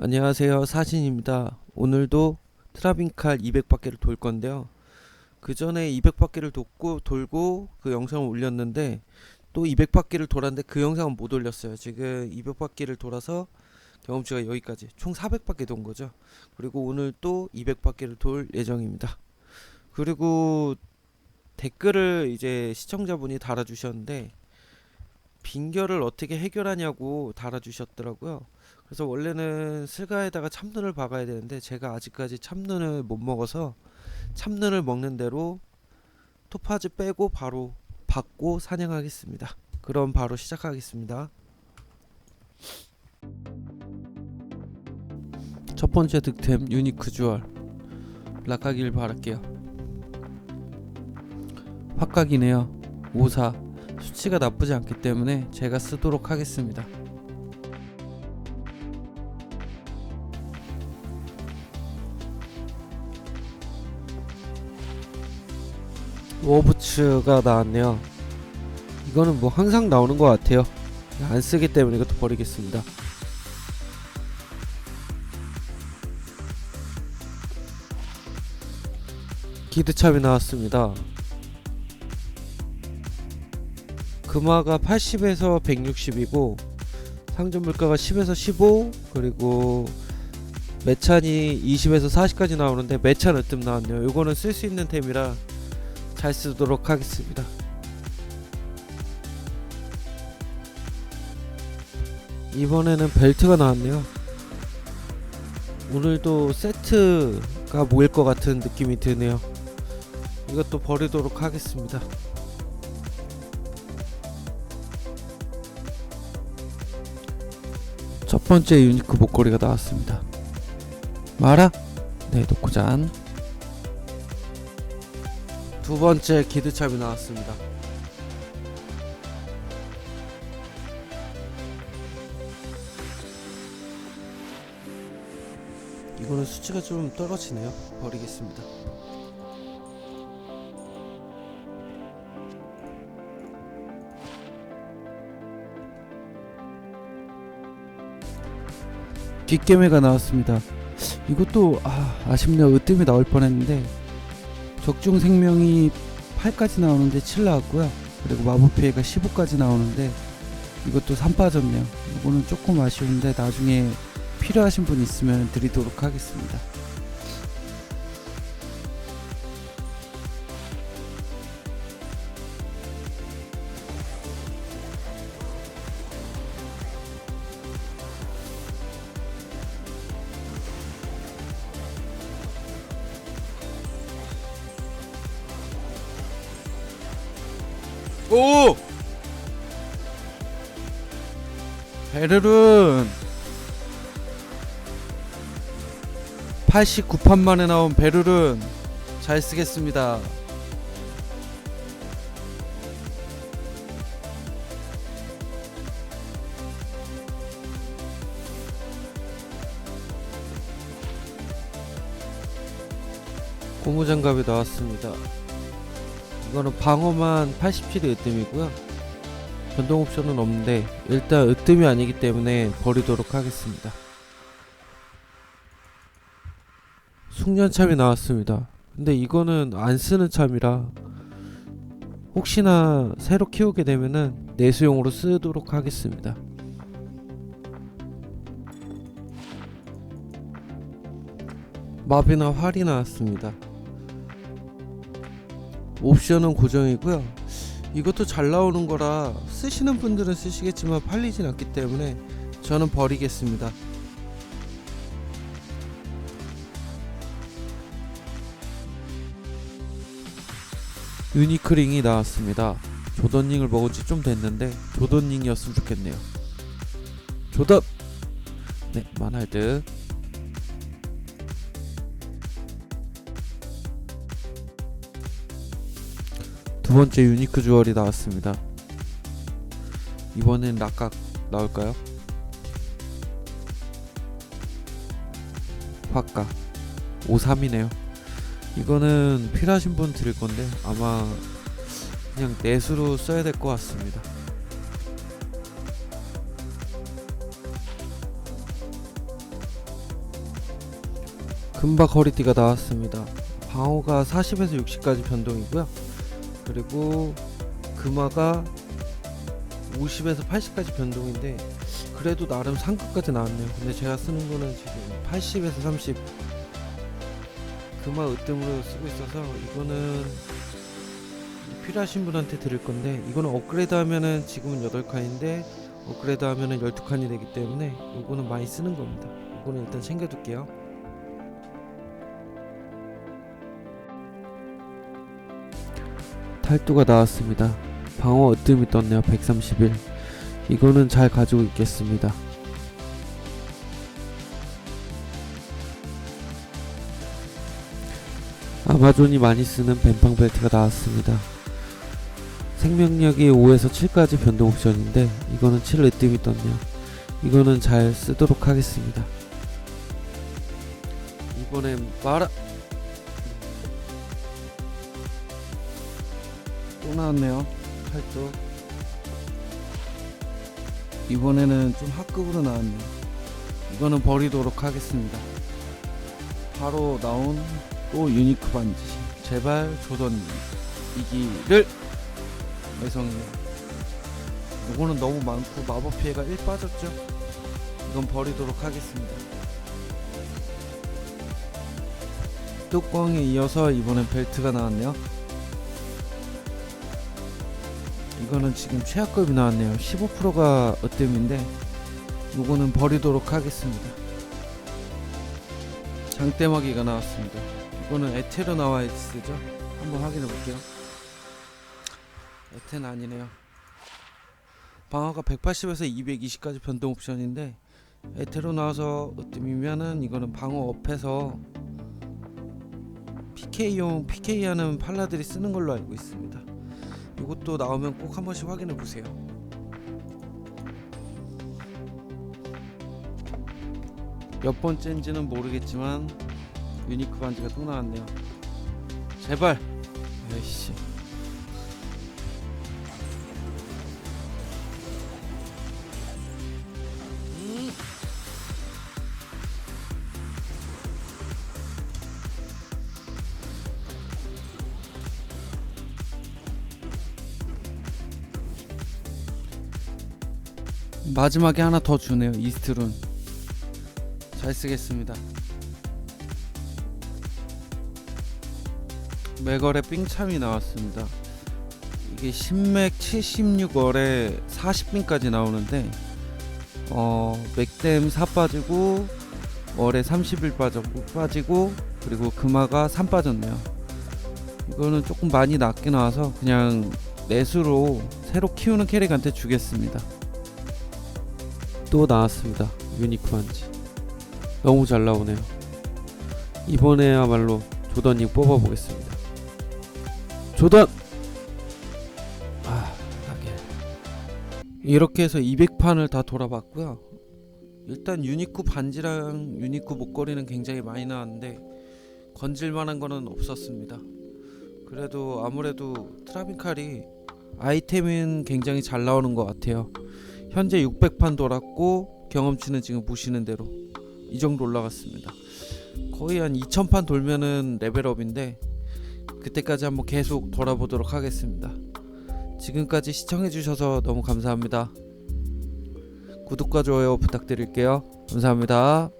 안녕하세요. 사진입니다. 오늘도 트라빈칼 200바퀴를 돌 건데요. 그 전에 200바퀴를 돕고 돌고 그 영상을 올렸는데 또 200바퀴를 돌았는데 그 영상은 못 올렸어요. 지금 200바퀴를 돌아서 경험치가 여기까지 총 400바퀴 돈 거죠. 그리고 오늘 또 200바퀴를 돌 예정입니다. 그리고 댓글을 이제 시청자분이 달아주셨는데 빈결을 어떻게 해결하냐고 달아주셨더라고요 그래서 원래는 슬가에다가 참눈을 박아야 되는데 제가 아직까지 참눈을 못 먹어서 참눈을 먹는 대로 토파즈 빼고 바로 박고 사냥하겠습니다. 그럼 바로 시작하겠습니다. 첫 번째 득템 유니크 주얼 락하길 바랄게요. 확각이네요. 54 수치가 나쁘지 않기 때문에 제가 쓰도록 하겠습니다. 워부츠가 나왔네요. 이거는 뭐 항상 나오는 것 같아요. 안 쓰기 때문에 이것도 버리겠습니다. 기드참이 나왔습니다. 금화가 80에서 160이고 상점 물가가 10에서 15 그리고 매찬이 20에서 40까지 나오는데 매찬 으뜸 나왔네요. 이거는 쓸 수 있는 템이라 잘 쓰도록 하겠습니다. 이번에는 벨트가 나왔네요. 오늘도 세트가 모일 것 같은 느낌이 드네요. 이것도 버리도록 하겠습니다. 첫 번째 유니크 목걸이가 나왔습니다. 마라? 네, 녹고잔. 두 번째 기드참이 나왔습니다. 이거는 수치가 좀 떨어지네요. 버리겠습니다. 뒷개매가 나왔습니다. 이것도 아, 아쉽네요. 으뜸이 나올 뻔했는데 적중 생명이 8까지 나오는데 7 나왔고요. 그리고 마법 피해가 15까지 나오는데 이것도 3 빠졌네요. 이거는 조금 아쉬운데 나중에 필요하신 분 있으면 드리도록 하겠습니다. 오! 베르룬 89판 만에 나온 베르룬 잘 쓰겠습니다. 고무장갑이 나왔습니다. 이거는 방어만 87의 으뜸이고요. 변동 옵션은 없는데 일단 으뜸이 아니기 때문에 버리도록 하겠습니다. 숙련참이 나왔습니다. 근데 이거는 안 쓰는 참이라 혹시나 새로 키우게 되면은 내수용으로 쓰도록 하겠습니다. 마비나 활이 나왔습니다. 옵션은 고정이고요. 이것도 잘 나오는 거라 쓰시는 분들은 쓰시겠지만 팔리진 않기 때문에 저는 버리겠습니다. 유니크링이 나왔습니다. 조던링을 먹은 지 좀 됐는데 조던링이었으면 좋겠네요. 조던! 네, 만할드. 두 번째 유니크 주얼이 나왔습니다. 이번엔 락각 나올까요? 화가 53이네요. 이거는 필요하신 분 드릴 건데 아마 그냥 내수로 써야 될 것 같습니다. 금박 허리띠가 나왔습니다. 방어가 40에서 60까지 변동이고요. 그리고 금화가 50에서 80까지 변동인데 그래도 나름 상급까지 나왔네요. 근데 제가 쓰는 거는 지금 80에서 30 금화 으뜸으로 쓰고 있어서 이거는 필요하신 분한테 드릴 건데 이거는 업그레이드 하면은 지금은 8칸인데 업그레이드 하면은 12칸이 되기 때문에 이거는 많이 쓰는 겁니다. 이거는 일단 챙겨둘게요. 탈두가 나왔습니다. 방어 으뜸이 떴네요. 131. 이거는 잘 가지고 있겠습니다. 아마존이 많이 쓰는 뱀팡 벨트가 나왔습니다. 생명력이 5에서 7까지 변동 옵션인데 이거는 7 으뜸이 떴네요. 이거는 잘 쓰도록 하겠습니다. 이번엔 마라 또 나왔네요. 팔도 이번에는 좀 학급으로 나왔네요. 이거는 버리도록 하겠습니다. 바로 나온 또 유니크 반지. 제발 조던 이기를 매성이요. 이거는 너무 많고 마법 피해가 1 빠졌죠? 이건 버리도록 하겠습니다. 뚜껑에 이어서 이번엔 벨트가 나왔네요. 이거는 지금 최하급이 나왔네요. 15%가 으뜸인데 이거는 버리도록 하겠습니다. 장대마기가 나왔습니다. 이거는 에테로 나와 있으죠? 한번 확인해 볼게요. 에테는 아니네요. 방어가 180에서 220까지 변동 옵션인데 에테로 나와서 으뜸이면은 이거는 방어 업해서 PK용 PK 하는 팔라들이 쓰는 걸로 알고 있습니다. 이것도 나오면 꼭 한 번씩 확인해 보세요. 몇 번째인지는 모르겠지만 유니크 반지가 또 나왔네요. 제발. 에이씨. 마지막에 하나 더 주네요. 이스트룬. 잘 쓰겠습니다. 맥월에 삥참이 나왔습니다. 이게 신맥 76월에 40빈까지 나오는데 어 맥댐 4 빠지고 월에 30일 빠졌고 빠지고 그리고 금화가 3 빠졌네요. 이거는 조금 많이 낮게 나와서 그냥 내수로 새로 키우는 캐릭한테 주겠습니다. 또 나왔습니다. 유니크 반지. 너무 잘 나오네요. 이번에야말로 조던님 뽑아보겠습니다. 조던! 아, 하게. 이렇게 해서 200판을 다 돌아봤고요. 일단 유니크 반지랑 유니크 목걸이는 굉장히 많이 나왔는데 건질만한 거는 없었습니다. 그래도 아무래도 트라빈칼이 아이템은 굉장히 잘 나오는 것 같아요. 현재 600판 돌았고 경험치는 지금 보시는 대로 이 정도 올라갔습니다. 거의 한 2000판 돌면은 레벨업인데 그때까지 한번 계속 돌아보도록 하겠습니다. 지금까지 시청해주셔서 너무 감사합니다. 구독과 좋아요 부탁드릴게요. 감사합니다.